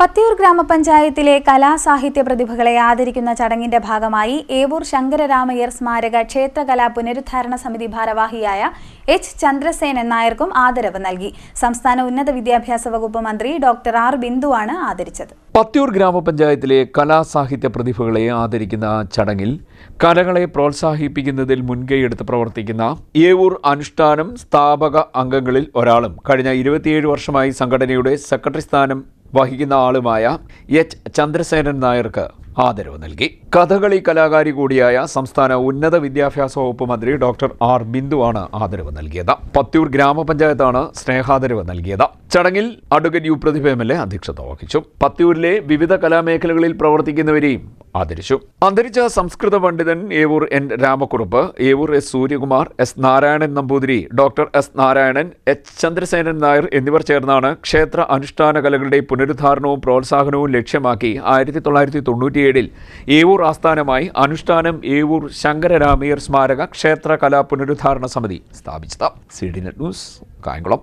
പത്തിയൂർ ഗ്രാമപഞ്ചായത്തിലെ കലാസാഹിത്യ പ്രതിഭകളെ ആദരിക്കുന്ന ചടങ്ങിന്റെ ഭാഗമായി ഏവൂർ ശങ്കരരാമയ്യർ സ്മാരക ക്ഷേത്രകലാ പുനരുദ്ധാരണ സമിതി ഭാരവാഹിയായ എച്ച് ചന്ദ്രസേനൻ നായർക്കും ആദരവ് നൽകി. സംസ്ഥാന ഉന്നത വിദ്യാഭ്യാസ വകുപ്പ് മന്ത്രി ഡോക്ടർ ആർ ബിന്ദുവാണ് ആദരിച്ചത്. പത്തിയൂർ ഗ്രാമപഞ്ചായത്തിലെ കലാസാഹിത്യ പ്രതിഭകളെ ആദരിക്കുന്ന ചടങ്ങിൽ കലകളെ പ്രോത്സാഹിപ്പിക്കുന്നതിൽ മുൻകൈയെടുത്ത് പ്രവർത്തിക്കുന്ന ഏവൂർ അനുഷ്ഠാനം സ്ഥാപക അംഗങ്ങളിൽ ഒരാളും കഴിഞ്ഞ ഇരുപത്തിയേഴ് വർഷമായി സംഘടനയുടെ സെക്രട്ടറി സ്ഥാനം വഹിക്കുന്ന ആളുമായ എച്ച്. ചന്ദ്രസേനൻ നായർക്ക് ആദരവ് നൽകി. കഥകളി കലാകാരി കൂടിയായ സംസ്ഥാന ഉന്നത വിദ്യാഭ്യാസ വകുപ്പ് മന്ത്രി ഡോക്ടർ ആർ. ബിന്ദുവാണ് ആദരവ് നൽകിയത്. പത്തിയൂർ ഗ്രാമപഞ്ചായത്താണ് സ്നേഹാദരവ് നൽകിയത്. ചടങ്ങിൽ advocate U. Prathibha M. L. A. അധ്യക്ഷത വഹിച്ചു. പത്തിയൂരിലെ വിവിധ കലാമേഖലകളിൽ പ്രവർത്തിക്കുന്നവരെയും ആദരിച്ചു. അന്തരിച്ച സംസ്കൃത പണ്ഡിതൻ Evoor N Ramakkurup Evoor S Suryakumar S Narayanan Namboothiri doctor S Narayanan H Chandrasenan Nair എന്നിവർ ചേർന്നാണ് ക്ഷേത്ര അനുഷ്ഠാന കലകളുടെ പുനരുദ്ധാരണവും പ്രോത്സാഹനവും ലക്ഷ്യമാക്കി ആയിരത്തി തൊള്ളായിരത്തി തൊണ്ണൂറ്റിയേഴിൽ ഏവൂർ ആസ്ഥാനമായി അനുഷ്ഠാനം ഏവൂർ ശങ്കരരാമയ്യർ സ്മാരക ക്ഷേത്ര കലാ പുനരുദ്ധാരണ സമിതി സ്ഥാപിച്ചത്. C D net news Kayamkulam.